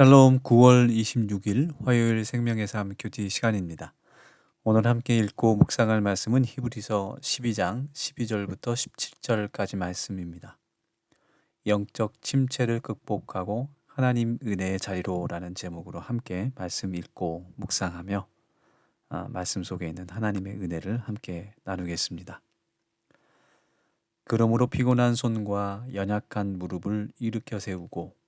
샬롬 9월 26일 화요일 생명의 삶 교지 시간입니다. 오늘 함께 읽고 묵상할 말씀은 히브리서 12장 12절부터 17절까지 말씀입니다. 영적 침체를 극복하고 하나님 은혜의 자리로라는 제목으로 함께 말씀 읽고 묵상하며 아, 말씀 속에 있는 하나님의 은혜를 함께 나누겠습니다. 그러므로 피곤한 손과 연약한 무릎을 일으켜 세우고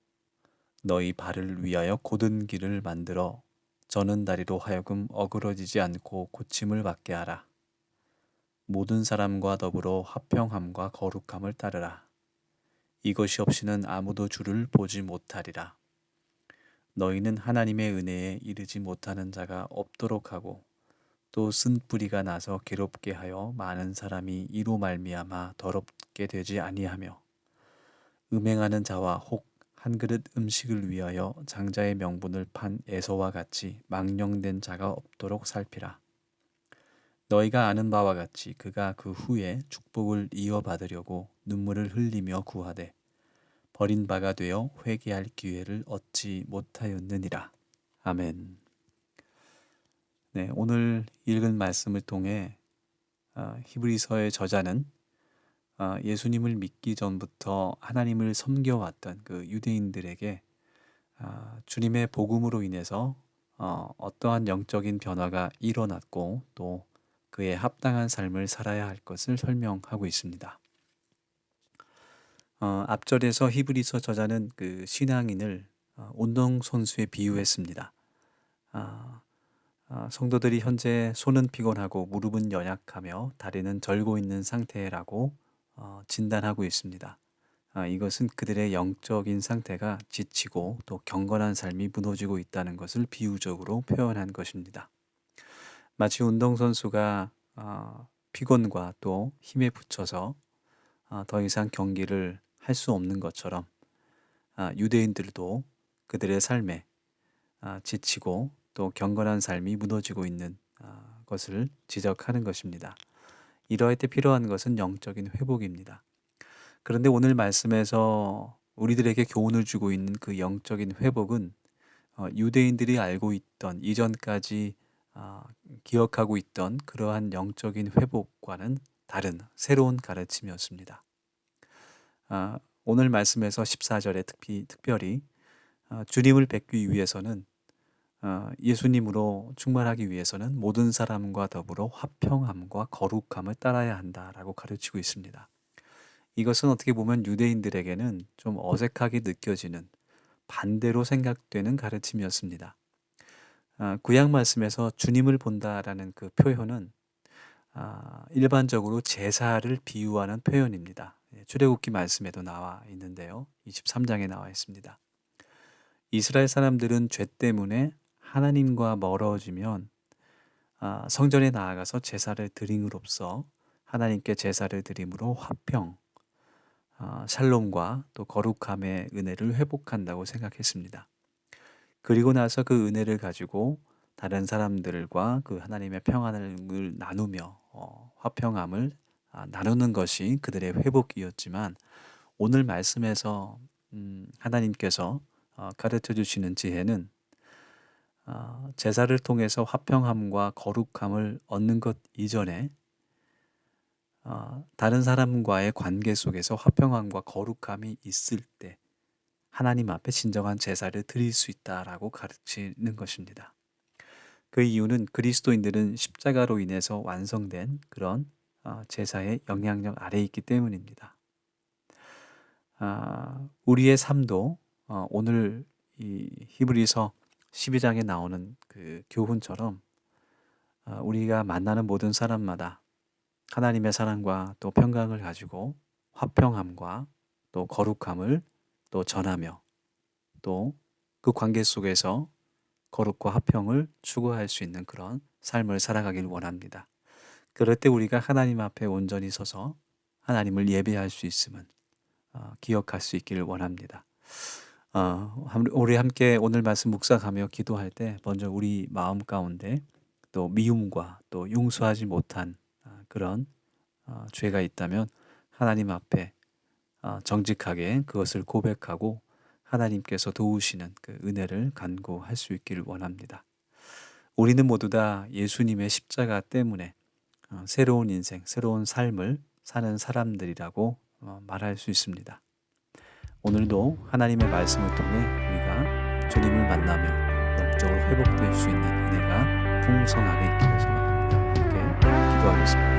너희 발을 위하여 곧은 길을 만들어 저는 다리로 하여금 어그러지지 않고 고침을 받게 하라. 모든 사람과 더불어 화평함과 거룩함을 따르라. 이것이 없이는 아무도 주를 보지 못하리라. 너희는 하나님의 은혜에 이르지 못하는 자가 없도록 하고 또 쓴뿌리가 나서 괴롭게 하여 많은 사람이 이로 말미암아 더럽게 되지 아니하며 음행하는 자와 혹 한 그릇 음식을 위하여 장자의 명분을 판 에서와 같이 망령된 자가 없도록 살피라. 너희가 아는 바와 같이 그가 그 후에 축복을 이어받으려고 눈물을 흘리며 구하되 버린 바가 되어 회개할 기회를 얻지 못하였느니라. 아멘. 네, 오늘 읽은 말씀을 통해 아, 히브리서의 저자는 아, 예수님을 믿기 전부터 하나님을 섬겨왔던 그 유대인들에게 아, 주님의 복음으로 인해서 어, 어떠한 영적인 변화가 일어났고 또 그에 합당한 삶을 살아야 할 것을 설명하고 있습니다. 어, 앞절에서 히브리서 저자는 그 신앙인을 어, 운동 선수에 비유했습니다. 아, 성도들이 현재 손은 피곤하고 무릎은 연약하며 다리는 절고 있는 상태라고 어, 진단하고 있습니다. 아, 이것은 그들의 영적인 상태가 지치고 또 경건한 삶이 무너지고 있다는 것을 비유적으로 표현한 것입니다. 마치 운동선수가 어, 피곤과 또 힘에 붙여서 어, 더 이상 경기를 할 수 없는 것처럼 아, 유대인들도 그들의 삶에 아, 지치고 또 경건한 삶이 무너지고 있는 것을 지적하는 것입니다. 이러할 때 필요한 것은 영적인 회복입니다. 그런데 오늘 말씀에서 우리들에게 교훈을 주고 있는 그 영적인 회복은 어, 유대인들이 알고 있던 이전까지 아, 기억하고 있던 그러한 영적인 회복과는 다른 새로운 가르침이었습니다. 아, 오늘 말씀에서 14절에 특히, 특별히 아, 주님을 뵙기 위해서는 어, 예수님으로 충만하기 위해서는 모든 사람과 더불어 화평함과 거룩함을 따라야 한다라고 가르치고 있습니다. 이것은 어떻게 보면 유대인들에게는 좀 어색하게 느껴지는 반대로 생각되는 가르침이었습니다. 아, 구약 말씀에서 주님을 본다라는 그 표현은 아, 일반적으로 제사를 비유하는 표현입니다. 예, 출애굽기 말씀에도 나와 있는데요. 23장에 나와 있습니다. 이스라엘 사람들은 죄 때문에 하나님과 멀어지면 아, 성전에 나아가서 제사를 드림으로써 하나님께 제사를 드림으로 화평, 아, 샬롬과 또 거룩함의 은혜를 회복한다고 생각했습니다. 그리고 나서 그 은혜를 가지고 다른 사람들과 그 하나님의 평안을 나누며 어, 화평함을 아, 나누는 것이 그들의 회복이었지만 오늘 말씀에서 음, 하나님께서 어, 가르쳐 주시는 지혜는 아, 제사를 통해서 화평함과 거룩함을 얻는 것 이전에 아, 다른 사람과의 관계 속에서 화평함과 거룩함이 있을 때 하나님 앞에 진정한 제사를 드릴 수 있다라고 가르치는 것입니다. 그 이유는 그리스도인들은 십자가로 인해서 완성된 그런 아, 제사의 영향력 아래 있기 때문입니다. 우리의 삶도 어, 오늘 이 히브리서 12장에 나오는 그 교훈처럼 아, 우리가 만나는 모든 사람마다 하나님의 사랑과 또 평강을 가지고 화평함과 또 거룩함을 또 전하며 또 그 관계 속에서 거룩과 화평을 추구할 수 있는 그런 삶을 살아가길 원합니다. 그럴 때 우리가 하나님 앞에 온전히 서서 하나님을 예배할 수 있음은 어, 기억할 수 있기를 원합니다. 어, 우리 함께 오늘 말씀 묵상하며 기도할 때 먼저 우리 마음 가운데 또 미움과 또 용서하지 못한 아, 그런 어, 죄가 있다면 하나님 앞에 어, 정직하게 그것을 고백하고 하나님께서 도우시는 그 은혜를 간구할 수 있기를 원합니다. 우리는 모두 다 예수님의 십자가 때문에 어, 새로운 인생, 새로운 삶을 사는 사람들이라고 어, 말할 수 있습니다. 오늘도 하나님의 말씀을 통해 우리가 주님을 만나며 영적으로 회복될 수 있는 은혜가 풍성하게 있기를 소망합니다. 함께 기도하겠습니다.